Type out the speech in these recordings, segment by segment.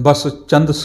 ਬਸ ਚੰਦ ਸ-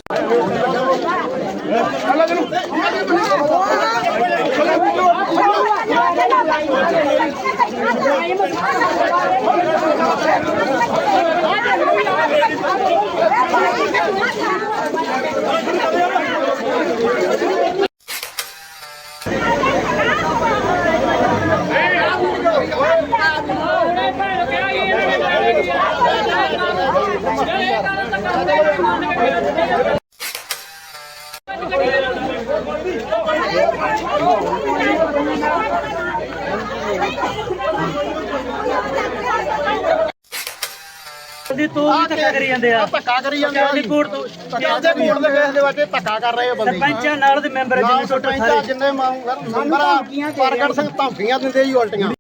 ਦੀ ਤੂੰ ਵੀ ਧੱਕਾ ਕਰੀ ਜਾਂਦੇ ਆ। ਧੱਕਾ ਕਰੀ ਜਾਂਦੇ ਆ ਦੀ ਕੋਰਟ ਤੋਂ ਧੱਕਾ ਦੇ ਕੋਲ ਦੇ ਵੇਸ ਦੇ ਵਿੱਚ ਧੱਕਾ ਕਰ ਰਹੇ ਆ ਬੰਦੇ। ਸਰਪੰਚਾਂ ਨਾਲ ਦੇ ਮੈਂਬਰ ਨਾ ਜਿੰਨੇ ਸੁੱਟ ਸਰਪੰਚਾ ਸਾਰੇ। ਜਿੰਨੇ ਮੈਂਬਰ ਆ ਪ੍ਰਗਟ ਸਿੰਘ ਧਮਕੀਆਂ ਦਿੰਦੇ ਜੀ ਉਲਟੀਆਂ।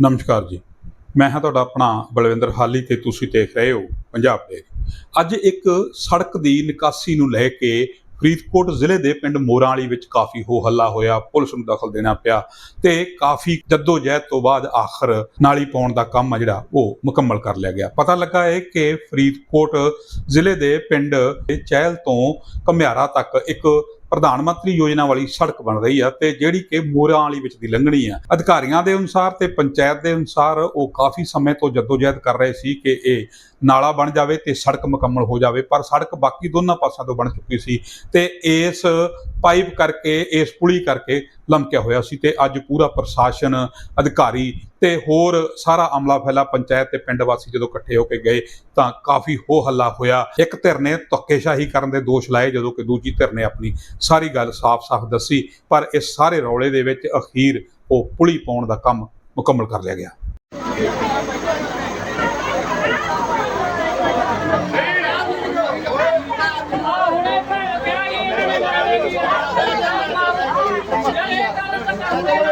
ਨਮਸਕਾਰ ਜੀ। ਮੈਂ ਹਾਂ ਤੁਹਾਡਾ ਆਪਣਾ ਬਲਵਿੰਦਰ ਹਾਲੀ ਤੇ ਤੁਸੀਂ ਦੇਖ ਰਹੇ ਹੋ ਪੰਜਾਬ ਦੇ ਅੱਜ ਇੱਕ ਸੜਕ ਦੀ ਨਿਕਾਸੀ ਨੂੰ ਲੈ ਕੇ ਫਰੀਦਕੋਟ ਜ਼ਿਲ੍ਹੇ ਦੇ ਪਿੰਡ ਮੋਰਾਂ ਵਿੱਚ ਕਾਫੀ ਹੋ ਹੱਲਾ ਹੋਇਆ, ਪੁਲਿਸ ਨੂੰ ਦਖਲ ਦੇਣਾ ਪਿਆ ਤੇ ਕਾਫੀ ਜਹਿਦ ਤੋਂ ਬਾਅਦ ਆਖਰ ਨਾਲੀ ਪਾਉਣ ਦਾ ਕੰਮ ਆ ਜਿਹੜਾ, ਉਹ ਮੁਕੰਮਲ ਕਰ ਲਿਆ ਗਿਆ। ਪਤਾ ਲੱਗਾ ਹੈ ਕਿ ਫਰੀਦਕੋਟ ਜ਼ਿਲ੍ਹੇ ਦੇ ਪਿੰਡ ਚਹਿਲ ਤੋਂ ਘਮਿਆਰਾ ਤੱਕ ਇੱਕ ਪ੍ਰਧਾਨ ਮੰਤਰੀ ਯੋਜਨਾ ਵਾਲੀ ਸੜਕ ਬਣ ਰਹੀ ਆ ਤੇ ਜਿਹੜੀ ਕਿ ਮੋਰਾਂ ਵਾਲੀ ਵਿੱਚ ਦੀ ਲੰਘਣੀ ਆ। ਅਧਿਕਾਰੀਆਂ ਦੇ ਅਨੁਸਾਰ ਤੇ ਪੰਚਾਇਤ ਦੇ ਅਨੁਸਾਰ ਉਹ ਕਾਫੀ ਸਮੇਂ ਤੋਂ ਜਦੋਜਹਿਦ ਕਰ ਰਹੇ ਸੀ ਕਿ ਇਹ ਨਾਲਾ ਬਣ ਜਾਵੇ ਤੇ ਸੜਕ ਮੁਕੰਮਲ ਹੋ ਜਾਵੇ, ਪਰ ਸੜਕ ਬਾਕੀ ਦੋਨਾਂ ਪਾਸਿਆਂ ਤੋਂ ਬਣ ਚੁੱਕੀ ਸੀ ਤੇ ਇਸ ਪਾਈਪ ਕਰਕੇ, ਇਸ ਪੁਲੀ ਕਰਕੇ ਲਮਕਿਆ ਹੋਇਆ ਸੀ ਤੇ ਅੱਜ ਪੂਰਾ ਪ੍ਰਸ਼ਾਸਨ, ਅਧਿਕਾਰੀ ਤੇ ਹੋਰ ਸਾਰਾ ਅਮਲਾ ਫੈਲਾ ਪੰਚਾਇਤ ਤੇ ਪਿੰਡ ਵਾਸੀ ਜਦੋਂ ਇਕੱਠੇ ਹੋ ਕੇ ਗਏ ਤਾਂ ਕਾਫੀ ਹੋ ਹੱਲਾ ਹੋਇਆ। ਇੱਕ ਧਿਰ ਨੇ ਧੱਕੇਸ਼ਾਹੀ ਕਰਨ ਦੇ ਦੋਸ਼ ਲਾਏ ਜਦੋਂ ਕਿ ਦੂਜੀ ਧਿਰ ਨੇ ਆਪਣੀ ਸਾਰੀ ਗੱਲ ਸਾਫ਼-ਸਾਫ਼ ਦੱਸੀ, ਪਰ ਇਸ ਸਾਰੇ ਰੌਲੇ ਦੇ ਵਿੱਚ ਅਖੀਰ ਉਹ ਪੁਲੀ ਪਾਉਣ ਦਾ ਕੰਮ ਮੁਕੰਮਲ ਕਰ ਲਿਆ ਗਿਆ।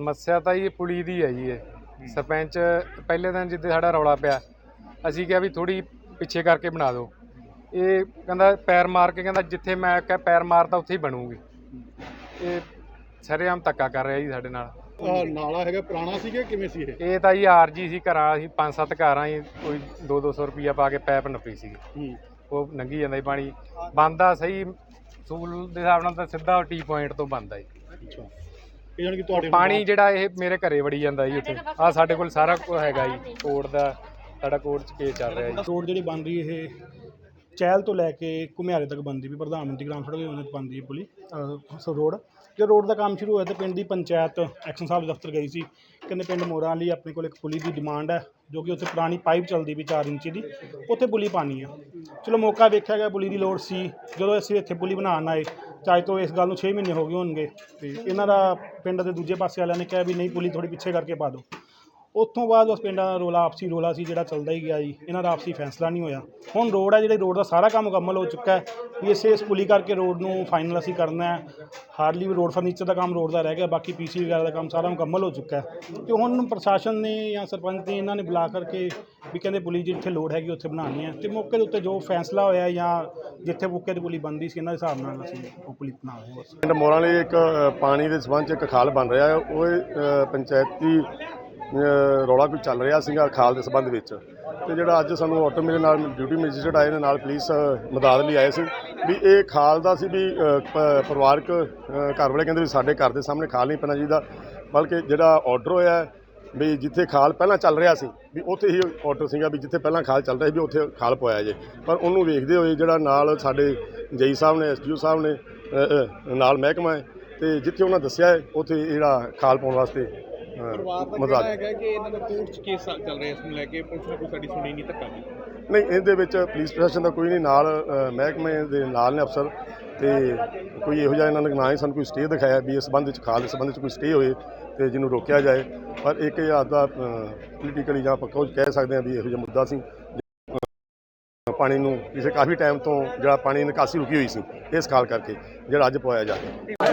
ਸਮੱਸਿਆ ਤਾਂ ਇਹ ਪੁਲੀ ਦੀ ਹੈ ਜੀ ਇਹ। ਸਰਪੰਚ ਪਹਿਲੇ ਦਿਨ ਜਿੱਦੇ ਸਾਡਾ ਰੌਲਾ ਪਿਆ ਅਸੀਂ ਕਿਹਾ ਵੀ ਥੋੜੀ ਪਿੱਛੇ ਕਰਕੇ ਬਣਾ ਦਿਓ। ਇਹ ਕਹਿੰਦਾ ਪੈਰ ਮਾਰ ਕੇ ਕਹਿੰਦਾ ਜਿੱਥੇ ਮੈਂ ਕਿਹਾ ਪੈਰ ਮਾਰਦਾ ਉੱਥੇ ਹੀ ਬਣੂਗੀ। ਇਹ ਸਰੇਆਮ ਧੱਕਾ ਕਰ ਰਿਹਾ ਜੀ ਸਾਡੇ ਨਾਲ। ਆਹ ਨਾਲਾ ਹੈਗਾ ਪੁਰਾਣਾ ਸੀਗਾ ਕਿਵੇਂ ਸੀ ਇਹ? ਇਹ ਤਾਂ ਜੀ ਆਰਜੀ ਸੀ ਘਰਾਂ ਅਸੀਂ ਪੰਜ ਸੱਤ ਘਰਾਂ ਹੀ ਕੋਈ 2-200 ਰੁਪਈਆ ਪਾ ਕੇ ਪੈਪ ਨੱਪੀ ਸੀ। ਹੂੰ। ਉਹ ਲੰਘੀ ਜਾਂਦਾ ਸੀ ਪਾਣੀ। ਬੰਦਾ ਸਹੀ ਸੂਲ ਦੇ ਹਿਸਾਬ ਨਾਲ ਤਾਂ ਸਿੱਧਾ ਟੀ ਪੁਆਇੰਟ ਤੋਂ ਬੰਦਾ ਜੀ। ਅੱਛਾ। ਇਹ ਜਾਣੀ ਕਿ ਤੁਹਾਡੇ ਪਾਣੀ ਜਿਹੜਾ ਇਹ ਮੇਰੇ ਘਰੇ ਵੜੀ ਜਾਂਦਾ ਜੀ ਉੱਥੇ। ਆ ਸਾਡੇ ਕੋਲ ਸਾਰਾ ਕੁਝ ਹੈਗਾ ਜੀ ਕੋਰਟ ਦਾ ਸਾਡਾ ਕੋਰਟ 'ਚ ਕੇਸ ਚੱਲ ਰਿਹਾ ਜੀ। ਰੋਡ ਜਿਹੜੀ ਬਣ ਰਹੀ ਇਹ ਚਹਿਲ ਤੋਂ ਲੈ ਕੇ ਘੁਮਿਆਰੇ ਤੱਕ ਬਣਦੀ ਵੀ ਪ੍ਰਧਾਨ ਮੰਤਰੀ ਗ੍ਰਾਮ ਸੜਕ ਯੋਜਨਾ ਬਣਦੀ ਹੈ ਪੁਲੀ ਸੋ ਰੋਡ। ਜੇ ਰੋਡ ਦਾ ਕੰਮ ਸ਼ੁਰੂ ਹੋਇਆ ਤਾਂ ਪਿੰਡ ਦੀ ਪੰਚਾਇਤ ਐਕਸ਼ਨ ਸਾਹਿਬ ਦਫ਼ਤਰ ਗਈ ਸੀ। ਕਹਿੰਦੇ ਪਿੰਡ ਮੋਰਾਂ ਲਈ ਆਪਣੇ ਕੋਲ ਇੱਕ ਪੁਲੀ ਦੀ ਡਿਮਾਂਡ ਹੈ ਜੋ ਕਿ ਉੱਥੇ ਪੁਰਾਣੀ ਪਾਈਪ ਚੱਲਦੀ ਵੀ 4 ਇੰਚੀ ਦੀ ਉੱਥੇ ਪੁਲੀ ਪਾਣੀ ਆ। ਚਲੋ ਮੌਕਾ ਵੇਖਿਆ ਗਿਆ ਪੁਲੀ ਦੀ ਲੋੜ ਸੀ। ਜਦੋਂ ਅਸੀਂ ਇੱਥੇ ਪੁਲੀ ਬਣਾਉਣ ਆਏ ਚਾਹੇ ਤੋਂ ਇਸ ਗੱਲ ਨੂੰ 6 ਮਹੀਨੇ ਹੋ ਗਏ ਹੋਣਗੇ, ਤੇ ਇਹਨਾਂ ਦਾ ਪਿੰਡ ਦੇ ਦੂਜੇ ਪਾਸੇ ਵਾਲਿਆਂ ਨੇ ਕਿਹਾ ਵੀ ਨਹੀਂ, ਪੁਲੀ ਥੋੜੀ ਪਿੱਛੇ ਕਰਕੇ ਪਾ ਦਿਓ। ਉੱਥੋਂ ਬਾਅਦ ਉਸ ਪਿੰਡਾਂ ਦਾ ਰੋਲਾ, ਆਪਸੀ ਰੋਲਾ ਸੀ, ਜਿਹੜਾ ਚੱਲਦਾ ਹੀ ਗਿਆ ਜੀ। ਇਹਨਾਂ ਦਾ ਆਪਸੀ ਫੈਸਲਾ ਨਹੀਂ ਹੋਇਆ। ਹੁਣ ਰੋਡ ਹੈ ਜਿਹੜੇ ਰੋਡ ਦਾ ਸਾਰਾ ਕੰਮ ਮੁਕੰਮਲ ਹੋ ਚੁੱਕਾ ਹੈ। ਵੀ ਇਸੇ ਇਸ ਪੁਲੀ ਕਰਕੇ ਰੋਡ ਨੂੰ ਫਾਈਨਲ ਅਸੀਂ ਕਰਨਾ ਹੈ। ਹਾਰਡਲੀ ਵੀ ਰੋਡ ਫਰਨੀਚਰ ਦਾ ਕੰਮ ਰੋਡ ਦਾ ਰਹਿ ਗਿਆ, ਬਾਕੀ ਪੀਸੀ ਵਗੈਰਾ ਦਾ ਕੰਮ ਸਾਰਾ ਮੁਕੰਮਲ ਹੋ ਚੁੱਕਾ ਹੈ। ਤੇ ਹੁਣ ਪ੍ਰਸ਼ਾਸਨ ਨੇ ਜਾਂ ਸਰਪੰਚ ਨੇ ਇਹਨਾਂ ਨੇ ਬੁਲਾ ਕਰਕੇ ਵੀ ਕਹਿੰਦੇ ਪੁਲੀ ਜਿੱਥੇ ਲੋੜ ਹੈਗੀ, ਉੱਥੇ ਬਣਾਉਣੀ ਹੈ। ਤੇ ਮੌਕੇ ਦੇ ਉੱਤੇ ਜੋ ਫੈਸਲਾ ਹੋਇਆ ਜਾਂ ਜਿੱਥੇ ਮੌਕੇ ਦੀ ਪੁਲੀ ਬੰਦੀ ਸੀ, ਇਹਨਾਂ ਦੇ ਹਿਸਾਬ ਨਾਲ ਅਸੀਂ ਉਹ ਪੁਲੀ ਬਣਾ ਰਹੇ ਹਾਂ। ਬਸ ਪਿੰਡ ਮੋਰਾਂ ਲਈ ਇੱਕ ਪਾਣੀ ਦੇ ਸਬੰਧ 'ਚ ਇੱਕ ਖਾਲ ਬਣ ਰਿਹਾ ਹੈ। ਉਹ ਪੰਚਾਇਤੀ ਰੌਲਾ ਕੋਈ ਚੱਲ ਰਿਹਾ ਸੀਗਾ ਖਾਲ ਦੇ ਸੰਬੰਧ ਵਿੱਚ। ਤੇ ਜਿਹੜਾ ਅੱਜ ਸਾਨੂੰ ਆਟੋ ਮੇਰੇ ਨਾਲ ਡਿਊਟੀ ਮੈਜਿਸਟਰੇਟ ਆਏ ਨੇ ਨਾਲ ਪੁਲਿਸ ਅ, ਮਦਦ ਲਈ ਆਏ ਸੀ। ਵੀ ਇਹ ਖਾਲ ਦਾ ਸੀ ਵੀ ਪਰਿਵਾਰਕ ਘਰ ਵਾਲੇ ਕਹਿੰਦੇ ਵੀ ਸਾਡੇ ਘਰ ਦੇ ਸਾਹਮਣੇ ਖਾਲ ਨਹੀਂ ਪੈਣਾ ਚਾਹੀਦਾ। ਬਲਕਿ ਜਿਹੜਾ ਆਰਡਰ ਹੋਇਆ ਵੀ ਜਿੱਥੇ ਖਾਲ ਪਹਿਲਾਂ ਚੱਲ ਰਿਹਾ ਸੀ ਵੀ ਉੱਥੇ ਹੀ ਆਰਡਰ ਸੀਗਾ ਵੀ ਜਿੱਥੇ ਪਹਿਲਾਂ ਖਾਲ ਚੱਲ ਰਿਹਾ ਸੀ ਵੀ ਉੱਥੇ ਖਾਲ ਪਵਾਇਆ ਜੇ। ਪਰ ਉਹਨੂੰ ਵੇਖਦੇ ਹੋਏ ਜਿਹੜਾ ਨਾਲ ਸਾਡੇ ਜਈ ਸਾਹਿਬ ਨੇ ਐਸਡੀਓ ਸਾਹਿਬ ਨੇ ਨਾਲ ਮਹਿਕਮਾ ਹੈ ਤੇ ਜਿੱਥੇ ਉਹਨਾਂ ਦੱਸਿਆ ਹੈ ਉੱਥੇ ਜਿਹੜਾ ਖਾਲ ਪਾਉਣ ਵਾਸਤੇ ਹੈਗਾ ਕਿ ਇਹਨਾਂ ਦਾ ਕੋਰਟ 'ਚ ਕੇਸ ਚੱਲ ਰਿਹਾ ਇਸ ਨੂੰ ਲੈ ਕੇ ਪੁਲਿਸ ਨੇ ਕੋਈ ਸਾਡੀ ਸੁਣੀ ਨਹੀਂ ਧੱਕਾ ਕੀਤਾ। ਨਹੀਂ ਇਹਦੇ ਵਿੱਚ ਪੁਲਿਸ ਪ੍ਰਸ਼ਾਸਨ ਦਾ ਕੋਈ ਨਹੀਂ ਨਾਲ ਮਹਿਕਮੇ ਦੇ ਨਾਲ ਨੇ ਅਫਸਰ ਤੇ ਕੋਈ ਇਹੋ ਜਿਹਾ ਇਹਨਾਂ ਨੇ ਨਾ ਹੀ ਸਾਨੂੰ ਕੋਈ ਸਟੇ ਦਿਖਾਇਆ ਵੀ ਇਸ ਸੰਬੰਧ ਵਿੱਚ ਖਾਲ ਦੇ ਸੰਬੰਧ ਵਿੱਚ ਕੋਈ ਸਟੇ ਹੋਏ ਤੇ ਜਿਹਨੂੰ ਰੋਕਿਆ ਜਾਏ। ਪਰ ਇੱਕ ਇਹ ਆਪਦਾ ਪੋਲੀਟੀਕਲੀ ਜਾਂ ਆਪਾਂ ਕੁਝ ਕਹਿ ਸਕਦੇ ਹਾਂ ਵੀ ਇਹੋ ਜਿਹਾ ਮੁੱਦਾ ਸੀ ਪਾਣੀ ਨੂੰ ਕਿਸੇ ਕਾਫੀ ਟਾਈਮ ਤੋਂ ਜਿਹੜਾ ਪਾਣੀ ਨਿਕਾਸੀ ਰੁਕੀ ਹੋਈ ਸੀ ਇਸ ਖਾਲ ਕਰਕੇ ਜਿਹੜਾ ਅੱਜ ਪਵਾਇਆ ਜਾ ਰਿਹਾ।